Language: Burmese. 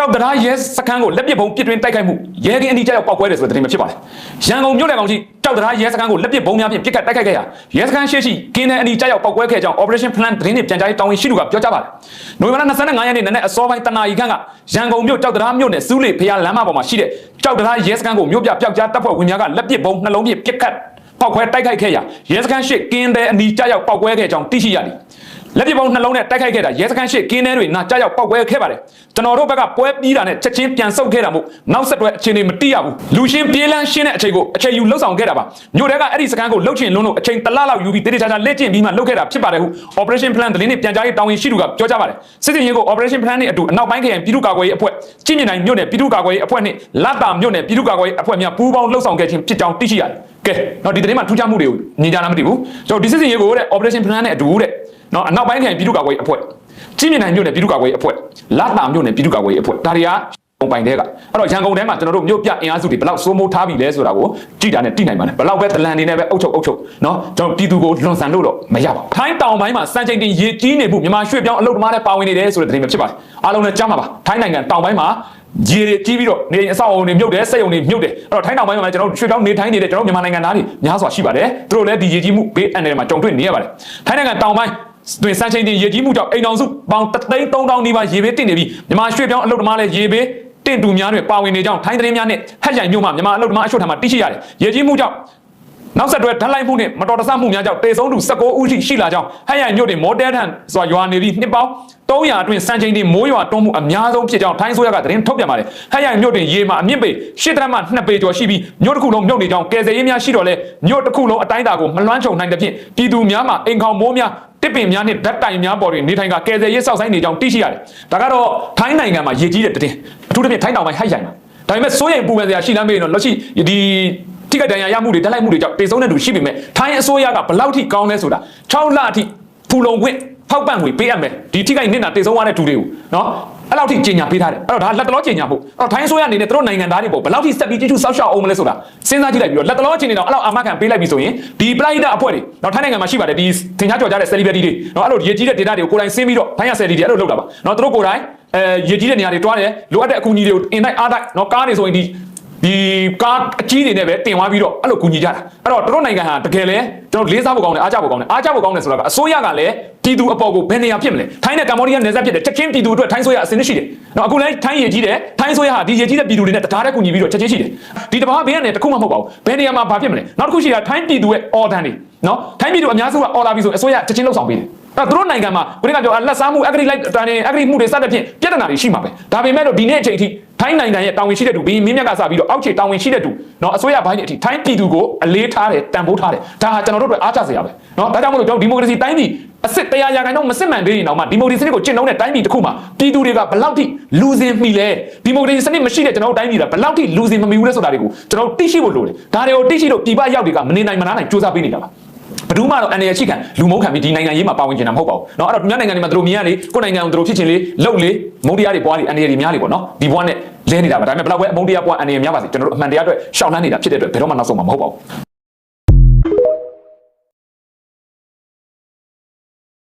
ကြောက်တရားရဲစခန်းကိုလက်ပစ်ပုံပစ်တွင်းတိုက်ခိုက်မှုရဲကင်းအနီးကျရောက်ပောက်ကွဲတယ်ဆိုတဲ့သတင်းပဲဖြစ်ပါတယ်။ရန်ကုန်မြို့နယ်ကောင်ကြီးကြောက်တရားရဲစခန်းကိုလက်ပစ်ပုံများဖြင့်ပစ်ကတ်တိုက်ခိုက်ခဲ့ရာရဲစခန်းရှိရှိကင်းတဲ့အနီးကျရောက်ပောက်ကွဲခဲ့ကြောင်း Operation Plan သတင်းတွေပြန်ကြားရေးတာဝန်ရှိသူကပြောကြားပါတယ်။နိုဝင်ဘာလ25ရက်နေ့နနက်အစောပိုင်းတနာရီခန့်ကရန်ကုန်မြို့ကြောက်တရားမြို့နယ်စူးလေဖျားလမ်းမပေါ်မှာရှိတဲ့ကြောက်တရားရဲစခန်းကိုမြို့ပြပျောက်ကြားတပ်ဖွဲ့ဝင်များကလက်ပစ်ပုံနှလုံးဖြင့်ပစ်ခတ်ပောက်ခွဲတိုက်ခိုက်ခဲ့ရာရဲစခန်းရှိကင်းတဲ့အနီးကျရောက်ပောက်ကွဲခဲ့ကြောင်းသိရှိရသည်။ လက်ပစ်ပုံနှလုံးနဲ့တိုက်ခိုက်ခဲ့တာရဲစခန်းရှိကင်းထဲတွေနာကြားရောက်ပောက်ကွဲခဲ့ပါတယ်ကျွန်တော်တို့ဘက်ကပွဲပြီးတာနဲ့ချက်ချင်းပြန်ဆုတ်ခဲ့တာမို့နောက်ဆက်တွဲအခြေအနေမတိရဘူးလူရှင်းပြေးလန်းရှင်းတဲ့အချိန်ကိုအချိန်ယူလှုပ်ဆောင်ခဲ့တာပါမြို့တဲကအဲ့ဒီစခန်းကိုလှုပ်ချင်လုံးလို့အချိန်တစ်လလောက်ယူပြီးတေးတေးချာချာလက်ကျင့်ပြီးမှလှုပ်ခဲ့တာဖြစ်ပါတယ်ဟု operation plan သတင်းနဲ့ပြန်ကြားရေးတာဝန်ရှိသူကပြောကြားပါတယ်စစ်တင်ရင်ကို operation plan နဲ့အတူအနောက်ပိုင်းခရိုင်ပြည်သူ့ကာကွယ်ရေးအဖွဲ့ကြီးမြင့်နိုင်မြို့နယ်ပြည်သူ့ကာကွယ်ရေးအဖွဲ့နဲ့လတ်တာမြို့နယ်ပြည်သူ့ကာကွယ်ရေးအဖွဲ့များပူးပေါင်းလှုပ်ဆောင်ခဲ့ခြင်းဖြစ်ကြောင်းသိရှိရတယ်ကဲတော့ဒီသတင်းမှာထူးခြားမှုတွေကိုမြင်ကြလားမသိဘူးကျွန်တော်ဒီစစ်တင်ရင်ကိုတဲ့ operation plan နဲ့အတူတဲ့ နော်အနောက်ပိုင်းခရိုင်ပြည်သူ့ကာကွယ်ရေးအဖွဲ့ကြီးမြင့်နိုင်မြို့နယ်ပြည်သူ့ကာကွယ်ရေးအဖွဲ့လတ်တာမြို့နယ်ပြည်သူ့ကာကွယ်ရေးအဖွဲ့ဒါတွေကပုံပိုင်တဲ့ကအဲ့တော့ရန်ကုန်ထဲမှာကျွန်တော်တို့မြို့ပြအင်အားစုတွေဘယ်လောက်စိုးမိုးထားပြီလဲဆိုတာကိုကြည့်တာနဲ့သိနိုင်ပါတယ်ဘယ်လောက်ပဲတလန်နေနဲ့ပဲအုပ်ချုပ်အုပ်ချုပ်နော်ကျွန်တော်ပြည်သူကိုလွန်ဆန်လို့တော့မရပါဘူးထိုင်းတောင်ပိုင်းမှာစံချိန်တင်ရေကြီးနေမှုမြန်မာရွှေ့ပြောင်းအလုပ်သမားတွေပါဝင်နေတယ်ဆိုတဲ့သတင်းပဲဖြစ်ပါတယ်အားလုံးလည်းကြားမှာပါထိုင်းနိုင်ငံတောင်ပိုင်းမှာရေတွေကြီးပြီးတော့နေအဆောက်အုံတွေမြုပ်တယ်စက်ရုံတွေမြုပ်တယ်အဲ့တော့ထိုင်းတောင်ပိုင်းမှာကျွန်တော်တို့ရွှေ့ပြောင်းနေထိုင်နေတဲ့ကျွန်တော်မြန်မာနိုင်ငံသားတွေများစွာရှိပါတယ်သူတို့လည်းဒီရေကြီးမှုဘေးအန္တရာယ်မှာကြုံတွေ့နေရပါတယ်ထိုင်းနိုင်ငံတောင်ပိုင်း တွင်စံချိန်တင်ရေကြီးမှုကြောင့်အိမ်တော်စုပေါင်း3,300နီးပါးရေဘေးတင့်နေပြီးမြန်မာရွှေ့ပြောင်းအလုပ်သမားလည်းရေဘေးတင့်တူများတွေပါဝင်နေကြောင်းထိုင်းသတင်းများနဲ့ဟက်ရိုင်မြို့မှာမြန်မာအလုပ်သမားအချို့ထံမှသိရှိရတယ်ရေကြီးမှုကြောင့်နောက်ဆက်တွဲဓာတ်လိုက်မှုနဲ့မတော်တဆမှုများကြောင့်တေဆုံးသူ19ဦးထိရှိလာကြောင်းဟက်ရိုင်မြို့တွင်မော်တဲထန်စွာရွာနေပြီးနှစ်ပေါင်း300အတွင်းစံချိန်တင်မိုးရွာတွန်းမှုအများဆုံးဖြစ်ကြောင်းထိုင်းဆိုရကသတင်းထုတ်ပြန်ပါတယ်ဟက်ရိုင်မြို့တွင်ရေမှာအမြင့်ပေ10တရမှ2ပေကျော်ရှိပြီးမြို့တစ်ခုလုံးမြုပ်နေကြောင်းကယ်ဆယ်ရေးများရှိတော့လဲမြို့တစ်ခုလုံးအတိုင်းအတာကိုမလွှမ်းခြုံနိုင်တဲ့ဖြင့်ပြည်သူများမှာအိမ်ခေါင်မိုးများ တစ်ပင်များနဲ့ဓာတ်တိုင်များပေါ်တွင်နေထိုင်ကကယ်ဆယ်ရေးစောက်ဆိုင်နေကြောင်းသိရှိရတယ်ဒါကတော့ထိုင်းနိုင်ငံမှာရေကြီးတဲ့တဲ့အထူးသဖြင့်ထိုင်းတောင်ပိုင်းဟက်ရိုင်မှာဒါပေမဲ့စိုးရိမ်ပူပန်စရာရှိလမ်းမေးရင်တော့လက်ရှိဒီထိခိုက်ဒဏ်ရာရမှုတွေတက်လိုက်မှုတွေကြောင့်တေဆုံးတဲ့သူရှိပေမဲ့ထိုင်းအစိုးရကဘယ်လောက်ထိကောင်းလဲဆိုတာ6လအထိဖူလုံခွင့် ဖောက်ပံ့ငွေပေးရမယ်ဒီထိခိုက်နစ်နာတေဆုံးသွားတဲ့သူတွေကိုနော်အဲ့လောက်ထိကြေညာပေးထားတယ်အဲ့တော့ဒါလက်တလောကြေညာဖို့အဲ့တော့ထိုင်းအစိုးရအနေနဲ့သူတို့နိုင်ငံသားတွေပေါ့ဘယ်လောက်ထိဆက်ပြီးကြည့်ရှုစောင့်ရှောက်အောင်မလဲဆိုတာစဉ်းစားကြည့်လိုက်ပြီးတော့လက်တလောအခြေအနေတော့အဲ့လောက်အာမခံပေးလိုက်ပြီဆိုရင်ဒီပလိုက်တာအဖွဲ့တွေတော့ထိုင်းနိုင်ငံမှာရှိပါတယ်ဒီသင်္ချာကြော်ကြတဲ့ celebrity တွေနော်အဲ့လိုရေကြီးတဲ့ data တွေကိုကိုယ်တိုင်ဆင်းပြီးတော့ထိုင်းရ celebrity တွေအဲ့လိုလုပ်တာပါနော်သူတို့ကိုယ်တိုင်အဲရေကြီးတဲ့နေရာတွေတွားတယ်လိုအပ်တဲ့အကူအညီတွေကိုအင်တိုက်အားတိုက်နော်ကားတွေဆိုရင်ဒီ ဒီကားအကြီးတွေနဲ့ပဲတင်သွားပြီးတော့အဲ့လိုကူညီကြတာအဲ့တော့တို့နိုင်ငံဟာတကယ်လဲကျွန်တော်လေးစားဖို့ကောင်းတယ်အားကြဖို့ကောင်းတယ်အားကြဖို့ကောင်းတယ်ဆိုတာကအစိုးရကလည်းပြည်သူအပေါ်ကိုဘယ်နေရာဖြစ်မလဲထိုင်းနဲ့ကမ္ဘောဒီးယားနယ်စပ်ဖြစ်တယ်ချက်ချင်းပြည်သူအတွက်ထိုင်းဆိုရအစင်းရှိတယ်နော်အခုလည်းထိုင်းရေကြီးတယ်ထိုင်းဆိုရဟာဒီရေကြီးတဲ့ပြည်သူတွေနဲ့တထားတဲ့ကူညီပြီးတော့ချက်ချင်းရှိတယ်ဒီတဘာဘေးကနေတခုမှမဟုတ်ပါဘူးဘယ်နေရာမှာဘာဖြစ်မလဲနောက်တစ်ခုရှိတာထိုင်းပြည်သူရဲ့ order တွေနော်ထိုင်းပြည်သူအများစုက order ပြီးဆိုအစိုးရချက်ချင်းလှုပ်ဆောင်ပေးတယ် အဲ့တော့တို့နိုင်ငံမှာခုနကပြောလက်စားမှု agri light တန်နေ agri မှုတွေစတဲ့ဖြင့်ပြဿနာတွေရှိမှာပဲဒါပေမဲ့လို့ဒီနေ့အချိန်အထိထိုင်းနိုင်ငံရဲ့တာဝန်ရှိတဲ့သူဘီမင်းမြတ်ကစပြီးတော့အောက်ခြေတာဝန်ရှိတဲ့သူเนาะအစိုးရဘိုင်းတွေအထိထိုင်းပြည်သူကိုအလေးထားတယ်တန်ဖိုးထားတယ်ဒါဟာကျွန်တော်တို့အတွက်အားကျစရာပဲเนาะဒါကြောင့်မလို့ကျွန်တော်ဒီမိုကရေစီတိုင်းပြည်အစ်စ်တရားရာခိုင်နှုန်းမစစ်မှန်သေးရင်တော့မှဒီမိုကရေစီစနစ်ကိုကျင့်သုံးတဲ့တိုင်းပြည်တစ်ခုမှာပြည်သူတွေကဘယ်လောက်ထိလူစင်မိလဲဒီမိုကရေစီစနစ်မရှိတဲ့ကျွန်တော်တို့တိုင်းပြည်ကဘယ်လောက်ထိလူစင်မမိဘူးလဲဆိုတာတွေကိုကျွန်တော်တို့သိရှိဖို့လိုတယ်ဒါတွေကိုသိရှိလို့ပြည်ပရောက်တွေကမနေနိုင်မနားနိုင်စူးစမ်းပေးနေတာပါ ဘယ်သူမှတော့အနေရရှိခံလူမုန်းခံပြီးဒီနိုင်ငံရေးမှာပါဝင်ကျင်တာမဟုတ်ပါဘူးเนาะအဲ့တော့ဒီနိုင်ငံတွေမှာသူတို့မြင်ရလေကိုယ်နိုင်ငံကိုသူတို့ဖြစ်ချင်လေလှုပ်လေမုန်းတရားတွေပွားလေအနေရတွေများလေပေါ့เนาะဒီဘွားနဲ့လဲနေတာပါဒါပေမဲ့ဘယ်တော့ပဲအမုန်းတရားပွားအနေရများပါစေကျွန်တော်တို့အမှန်တရားအတွက်ရှောက်လန်းနေတာဖြစ်တဲ့အတွက်ဘယ်တော့မှနောက်ဆုံးမှာမဟုတ်ပါဘူး